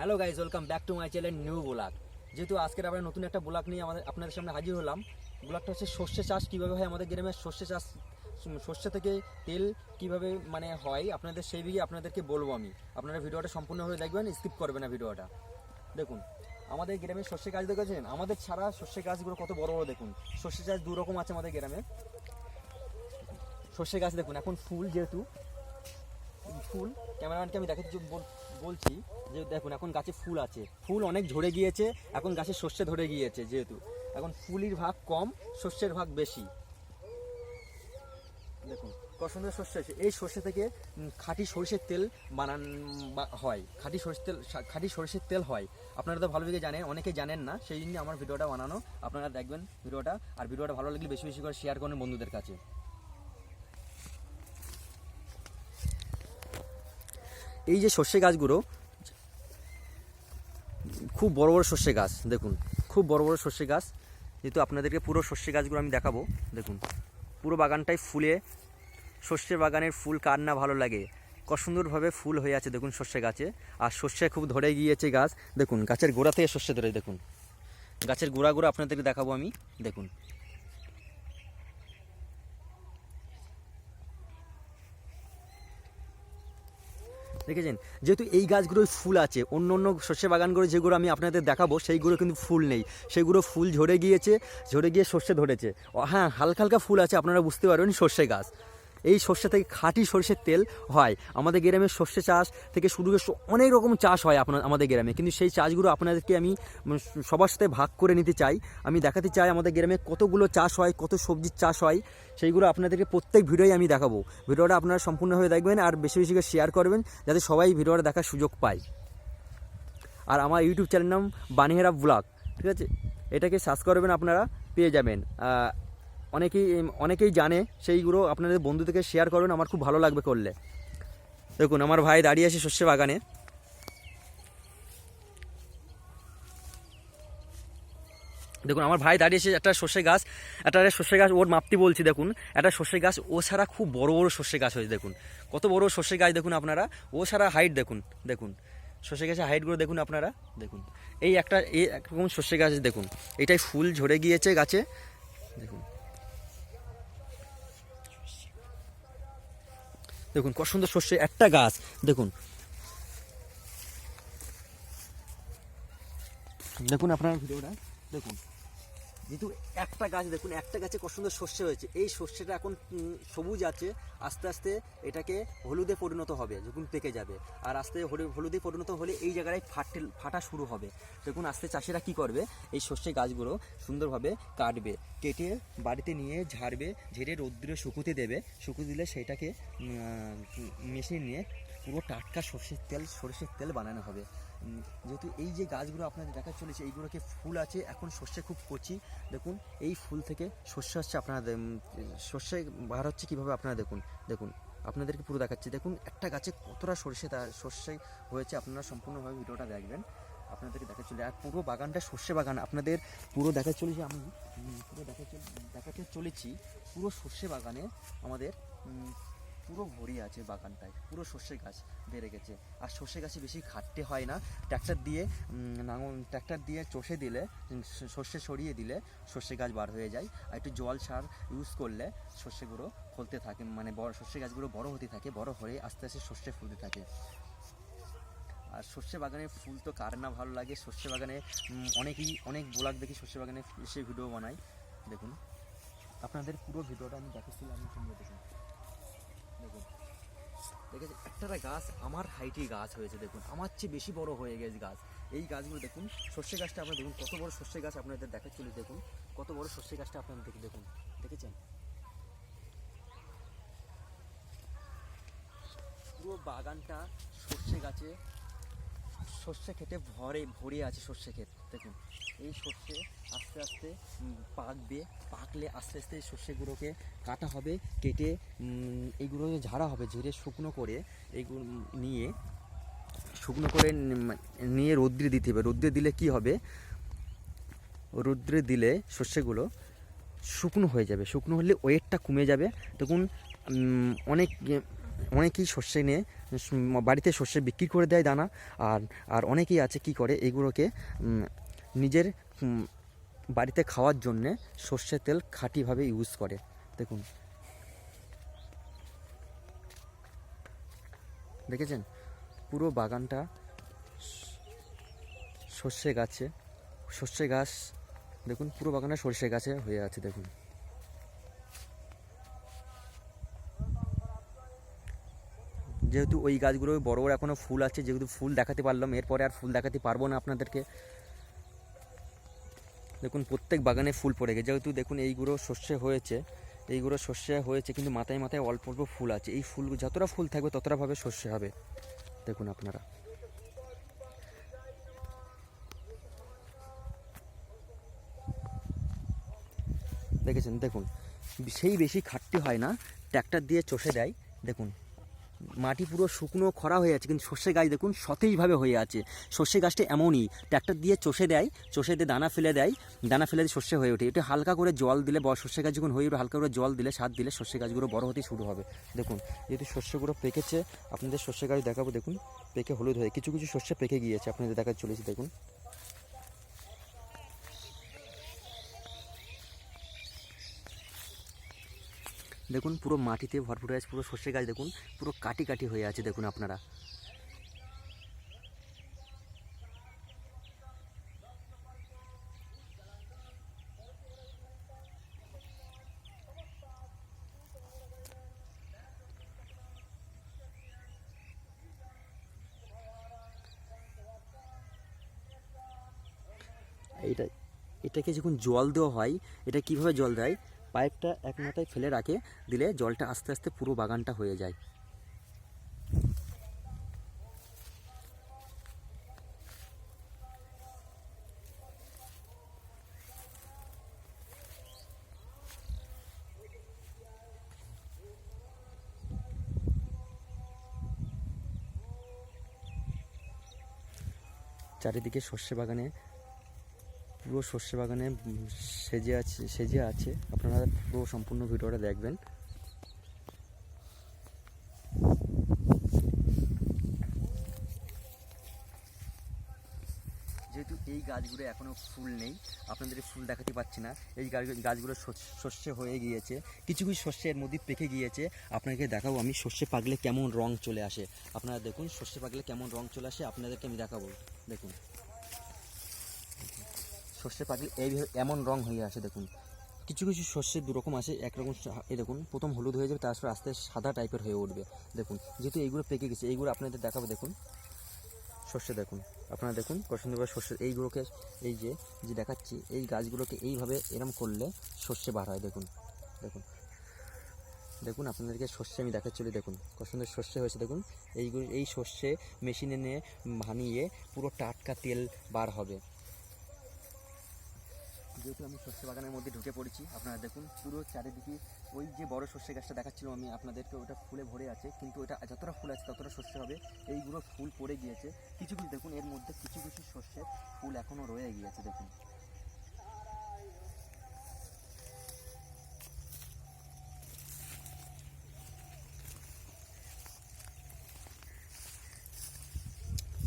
Hello guys welcome back to my channel new blog যেহেতু আজকের আমরা নতুন একটা ব্লগ নিয়ে আমাদের আপনাদের সামনে হাজির হলাম ব্লগটা হচ্ছে সর্ষে চাষ কীভাবে হয়, আমাদের গ্রামের সর্ষে চাষ সর্ষে থেকে তেল কীভাবে মানে হয়, আপনাদের সেই দিকে আপনাদেরকে বলব আমি। আপনারা ভিডিওটা সম্পূর্ণভাবে দেখবেন স্কিপ করবেন না ভিডিওটা। দেখুন, আমাদের গ্রামে সর্ষে গাছ দেখেছেন? আমাদের ছাড়া সর্ষে গাছগুলো কত বড় বড় দেখুন। সর্ষে চাষ দু রকম আছে আমাদের গ্রামে। সর্ষে গাছ দেখুন, এখন ফুল যেহেতু ফুল। ক্যামেরাম্যানকে আমি দেখাচ্ছি বল- বলছি যে দেখুন, এখন গাছে ফুল আছে। ফুল অনেক ঝরে গিয়েছে, এখন গাছে শস্যে ধরে গিয়েছে যেহেতু। এখন ফুলির ভাগ কম শস্যের ভাগ বেশি। দেখুন, কত শস্য আছে। এই সর্ষে থেকে খাঁটি সরষের তেল বানান হয়। খাঁটি সরষের তেল খাঁটি সরষের তেল হয়। আপনারা তো ভালোভাবে জানেন, অনেকে জানেন না, সেই জন্য আমার ভিডিওটা বানানো। আপনারা দেখবেন ভিডিওটা, আর ভিডিওটা ভালো লাগলে বেশি বেশি করে শেয়ার করুন বন্ধুদের কাছে। এই যে সর্ষে গাছগুলো, খুব বড় বড় সর্ষে গাছ, দেখুন, খুব বড় বড় সর্ষে গাছ। যেহেতু আপনাদেরকে পুরো সর্ষে গাছগুলো আমি দেখাবো, দেখুন, পুরো বাগানটাই ফুলে, সর্ষে বাগানের ফুল কার না ভালো লাগে, কত সুন্দরভাবে ফুল হয়ে আছে, দেখুন সর্ষে গাছে। আর সর্ষে খুব ধরে গিয়েছে গাছ, দেখুন, গাছের গোড়া থেকে সর্ষে ধরে, দেখুন, গাছের গোড়াগুলো আপনাদেরকে দেখাবো আমি, দেখুন। দেখেছেন? যেহেতু এই গাছগুলোই ফুল আছে, অন্য অন্য শস্য বাগানগুলো যেগুলো আমি আপনাদের দেখাবো সেইগুলো কিন্তু ফুল নেই। সেগুলো ফুল ঝরে গিয়েছে, ঝরে গিয়ে শস্যে ধরেছে। হ্যাঁ হালকা হালকা ফুল আছে, আপনারা বুঝতে পারবেন সর্ষে গাছ। এই সর্ষে থেকে খাঁটি সর্ষের তেল হয়। আমাদের গ্রামে সর্ষে চাষ থেকে শুরু করে অনেক রকম চাষ হয় আপনার, আমাদের গ্রামে। কিন্তু সেই চাষগুলো আপনাদেরকে আমি সবার সাথে ভাগ করে নিতে চাই। আমি দেখাতে চাই আমাদের গ্রামে কতগুলো চাষ হয়, কত সবজির চাষ হয়, সেইগুলো আপনাদেরকে প্রত্যেক ভিডিওই আমি দেখাবো। ভিডিওটা আপনারা সম্পূর্ণভাবে দেখবেন আর বেশি বেশি করে শেয়ার করবেন, যাতে সবাই ভিডিওটা দেখার সুযোগ পায়। আর আমার ইউটিউব চ্যানেল নাম বানিহেরা ব্লগ, ঠিক আছে? এটাকে সার্চ করবেন আপনারা, পেয়ে যাবেন। অনেকেই অনেকেই জানে, সেইগুলো আপনাদের বন্ধুদেরকে শেয়ার করবেন আমার খুব ভালো লাগবে করলে। দেখুন, আমার ভাই দাঁড়িয়ে আছে শস্য বাগানে। দেখুন, আমার ভাই দাঁড়িয়েছে একটা সর্ষে গাছ, একটা সর্ষে গাছ, ওর মাপতি বলছি, দেখুন। একটা সর্ষে গাছ, ও ছাড়া খুব বড় বড় সর্ষে গাছ হয়েছে, দেখুন। কত বড় সর্ষে গাছ, দেখুন আপনারা। ও ছাড়া হাইট দেখুন দেখুন। সর্ষে গাছের হাইটগুলো দেখুন আপনারা, দেখুন। এই একটা, এই একরকম সর্ষে গাছ, দেখুন। এটাই ফুল ঝরে গিয়েছে গাছে, দেখুন। দেখুন কত সুন্দর সর্ষে একটা গাছ দেখুন। দেখুন আপনার ভিডিওটা দেখুন। যেহেতু একটা গাছ, দেখুন, একটা গাছে কত সুন্দর শস্য হয়েছে। এই শস্যটা এখন সবুজ আছে, আস্তে আস্তে এটাকে হলুদে পরিণত হবে, যখন পেকে যাবে। আর আস্তে হলু- হলুদে পরিণত হলে এই জায়গায় ফাটে, ফাটা শুরু হবে। দেখুন, আস্তে চাষিরা কি করবে, এই শস্যের গাছগুলো সুন্দরভাবে কাটবে, কেটে বাড়িতে নিয়ে ঝাড়বে, ঝেড়ে রৌদ্রে শুকুতে দেবে, শুকুতে দিলে সেটাকে মেশিন নিয়ে পুরো টাটকা সর্ষের তেল সর্ষের তেল বানানো হবে। যেহেতু এই যে গাছগুলো আপনাদের দেখা চলেছে, এইগুলোকে ফুল আছে, এখন সর্ষে খুব কচি দেখুন, এই ফুল থেকে সর্ষে হচ্ছে আপনারা দে- সর্ষে বার হচ্ছে কীভাবে আপনারা দেখুন দেখুন, আপনাদেরকে পুরো দেখাচ্ছি। দেখুন, একটা গাছে কতটা সর্ষে তার সর্ষে হয়েছে, আপনারা সম্পূর্ণভাবে ভিডিওটা দেখবেন। আপনাদেরকে দেখা চলে, আর পুরো বাগানটা সর্ষে বাগান। আপনাদের পুরো দেখা চলেছে আমি পুরো দেখা দেখাতে চলেছি পুরো সর্ষে বাগানে আমাদের পুরো ভরি আছে বাগানটায়, পুরো সর্ষে গাছ বেড়ে গেছে। আর সর্ষে গাছে বেশি খাটতে হয় না, ট্র্যাক্টর দিয়ে নাঙল, ট্র্যাক্টর দিয়ে চষে দিলে সর্ষে সরিয়ে দিলে সর্ষে গাছ বার হয়ে যায়। আর একটু জল সার ইউজ করলে সর্ষেগুলো ফলতে থাকে মানে বড়, সর্ষে গাছগুলো বড় হতে থাকে, বড় হয়ে আস্তে আস্তে সর্ষে ফুলতে থাকে। আর সর্ষে বাগানে ফুল তো কার না ভালো লাগে, সর্ষে বাগানে অনেকেই, অনেক ব্লগ দেখি সর্ষে বাগানে এসে ভিডিও বানাই দেখুন, আপনাদের পুরো ভিডিওটা আমি দেখাচ্ছিলাম, আমি সুন্দর দেখুন। দেখুন। দেখেছি একটা গাছ আমার হাইটি গাছ হয়েছে, দেখুন। আমার চেয়ে বেশি বড় হয়ে গেছে গাছ। এই গাছগুলো দেখুন, সর্ষে গাছটা আপনার দেখুন, কত বড় সর্ষে গাছ আপনাদের দেখা চলে দেখুন। কত বড় সর্ষে গাছটা আপনাদের দেখে দেখুন। দেখেছেন? পুরো বাগানটা সর্ষে গাছে সর্ষে খেতে ভরে ভরে আছে সর্ষে ক্ষেত, দেখুন। এই সর্ষে আস্তে আস্তে পাকবে, পাকলে আস্তে আস্তে এই সর্ষেগুলোকে কাটা হবে, কেটে এইগুলো ঝাড়া হবে, ঝেড়ে শুকনো করে এইগুলো নিয়ে, শুকনো করে নিয়ে রৌদ্রে দিতে হবে। রৌদ্রে দিলে কি হবে? রৌদ্রে দিলে শস্যগুলো শুকনো হয়ে যাবে। শুকনো হলে ওয়েটটা কমে যাবে। তখন অনেক অনেকেই সর্ষে নিয়ে বাড়িতে সর্ষে বিক্রি করে দেয় দানা, আর আর অনেকেই আছে কি করে, এগুলোকে নিজের বাড়িতে খাওয়ার জন্যে সর্ষের তেল খাঁটিভাবে ইউজ করে। দেখুন। দেখেছেন? পুরো বাগানটা সর্ষে গাছে, সর্ষে গাছ, দেখুন, পুরো বাগানটা সর্ষে গাছে হয়ে আছে, দেখুন। যেহেতু ওই গাছগুলো বড় বড় এখনও ফুল আছে, যেহেতু ফুল দেখাতে পারলাম, এরপরে আর ফুল দেখাতে পারব না আপনাদেরকে। দেখুন, প্রত্যেক বাগানে ফুল পড়ে গেছে। যেহেতু দেখুন এইগুলো শস্যে হয়েছে এইগুলো শস্যে হয়েছে, কিন্তু মাথায় মাথায় অল্প অল্প ফুল আছে। এই ফুল, যতটা ফুল থাকবে, ততটা ভাবে শস্য হবে। দেখুন আপনারা। দেখেছেন? দেখুন, সেই বেশি খাটতে হয় না। ট্র্যাক্টর দিয়ে চষে দেয়। দেখুন মাটি পুরো শুকনো খরা হয়ে আছে, কিন্তু সর্ষে গাছ দেখুন সতেজভাবে হয়ে আছে। সর্ষে গাছটা এমনই ট্র্যাক্টর দিয়ে চষে দেয়, চষে দিয়ে দানা ফেলে দেয়, দানা ফেলে দিয়ে সর্ষে হয়ে ওঠে। এটা হালকা করে জল দিলে বড় সর্ষে গাছ যখন হয়ে ওঠে হালকা করে জল দিলে, সার দিলে সর্ষে গাছগুলো বড় হতে শুরু হবে। দেখুন, যেহেতু শস্যগুলো পেকেছে, আপনাদের সর্ষে গাছ দেখাবো, দেখুন, পেকে হলুদ হয়ে, কিছু কিছু শস্য পেকে গিয়েছে, আপনাদের দেখা চলেছে, দেখুন। দেখুন, পুরো মাটিতে ভরপুর আছে, পুরো সর্ষে গাছ দেখুন, পুরো কাটি কাটি হয়ে আছে, দেখুন আপনারা। এটা এটাকে যখন জল দেওয়া হয়, এটা কীভাবে জল দেয়? পাইপটা এক মাথায় ফেলে রাখে, দিলে জলটা আস্তে আস্তে পুরো বাগানটা হয়ে যায়। চারিদিকে সর্ষে বাগানে পুরো সর্ষে বাগানে সেজে আছে সেজে আছে। আপনারা পুরো সম্পূর্ণ ভিডিওটা দেখবেন। যেহেতু এই গাছগুলো এখনও ফুল নেই, আপনাদের ফুল দেখাতে পাচ্ছি না। এই গাছগুলো শস্যে হয়ে গিয়েছে। কিছু কিছু শস্যের মধ্যে পেকে গিয়েছে। আপনাকে দেখাবো আমি শস্যে পাকলে কেমন রং চলে আসে। আপনারা দেখুন শস্যে পাকলে কেমন রং চলে আসে, আপনাদেরকে আমি দেখাবো। দেখুন। সর্ষে পাখি এইভাবে এমন রং হয়ে আসে, দেখুন। কিছু কিছু শস্যে দুরকম আসে, একরকম এই দেখুন, প্রথম হলুদ হয়ে যাবে, তারপর আস্তে সাদা টাইপের হয়ে উঠবে। দেখুন, যেহেতু এইগুলো পেকে গেছে, এইগুলো আপনাদের দেখাবো, দেখুন। শস্য দেখুন, আপনারা দেখুন, পছন্দ করে শস্য এইগুলোকে, এই যে যে দেখাচ্ছি, এই গাছগুলোকে এইভাবে এরম করলে শস্যে বার হয়, দেখুন। দেখুন। দেখুন, আপনাদেরকে শস্যে আমি দেখাচ্ছি দেখুন কত সুন্দর শস্য হয়েছে, দেখুন। এইগুলো এই শস্যে মেশিনে নিয়ে ভানিয়ে পুরো টাটকা তেল বার হবে। যেহেতু আমি শস্য বাগানের মধ্যে ঢুকে পড়েছি, আপনারা দেখুন পুরো চারিদিকে ওই যে বড় শস্য গাছটা দেখাচ্ছিলাম আমি আপনাদেরকে, ওটা ফুলে ভরে আছে, কিন্তু ওটা যতটা ফুল আছে ততটা শস্য হবে, এইগুলো ফুল পড়ে গিয়েছে। কিছু কিছু দেখুন, এর মধ্যে কিছু কিছু শস্যের ফুল এখনও রয়ে গিয়েছে, দেখুন।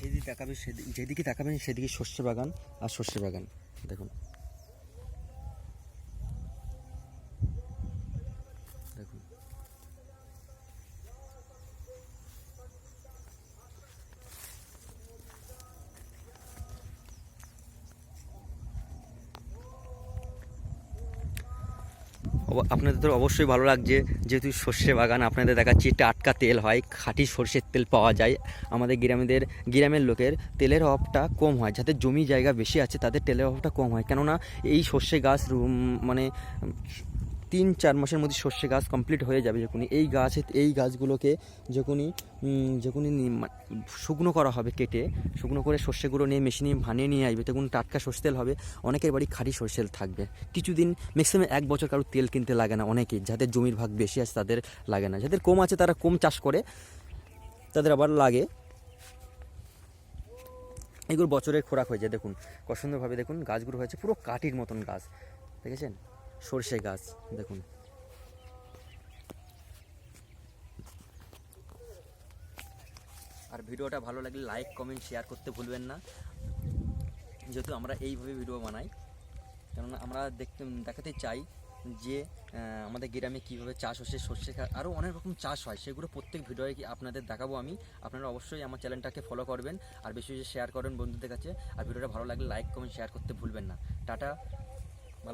যেদিকে তাকাবে সেদিকে যেদিকে তাকাবেন সেদিকে শস্য বাগান আর শস্য বাগান, দেখুন। আপনাদের তো অবশ্যই ভালো লাগছে, যেহেতু সর্ষে বাগান, আপনাদের দেখাচ্ছি টাটকা তেল হয়, খাঁটি সর্ষের তেল পাওয়া যায়। আমাদের গ্রামেদের, গ্রামের লোকের তেলের অভাবটা কম হয়, যাদের জমি জায়গা বেশি আছে, তাদের তেলের অভাবটা কম হয়। কেননা এই সর্ষে গাছ মানে তিন চার মাসের মধ্যে সর্ষে গাছ কমপ্লিট হয়ে যাবে যখনই। এই গাছ, এই গাছগুলোকে যখনই যখনই শুকনো করা হবে কেটে, শুকনো করে সর্ষেগুলো নিয়ে মেশিনে ভানিয়ে নিয়ে আসবে, তখন টাটকা সর্ষে তেল হবে। অনেকের বাড়ি খাঁটি সর্ষে তেল থাকবে। কিছুদিন ম্যাক্সিমাম এক বছর কারও তেল কিনতে লাগে না অনেকেই। যাদের জমির ভাগ বেশি আছে তাদের লাগে না। যাদের কম আছে তারা কম চাষ করে, তাদের আবার লাগে। এগুলো বছরের খোরাক হয়ে যায়। দেখুন, কত সুন্দরভাবে দেখুন, গাছগুলো হয়েছে পুরো কাঠির মতন গাছ। দেখেছেন? সর্ষে গাছ, দেখুন। আর ভিডিওটা ভালো লাগলে লাইক কমেন্ট শেয়ার করতে ভুলবেন না। যেহেতু আমরা এইভাবে ভিডিও বানাই, কেননা আমরা দেখতে, দেখাতে চাই যে আমাদের গ্রামে কীভাবে চাষ হচ্ছে, সর্ষে আরও অনেক রকম চাষ হয়। সেগুলো প্রত্যেক ভিডিওয়ে আপনাদের দেখাবো আমি। আপনারা অবশ্যই আমার চ্যানেলটাকে ফলো করবেন, আর বেশি বেশি শেয়ার করবেন বন্ধুদের কাছে। আর ভিডিওটা ভালো লাগলে লাইক কমেন্ট শেয়ার করতে ভুলবেন না। টাটা।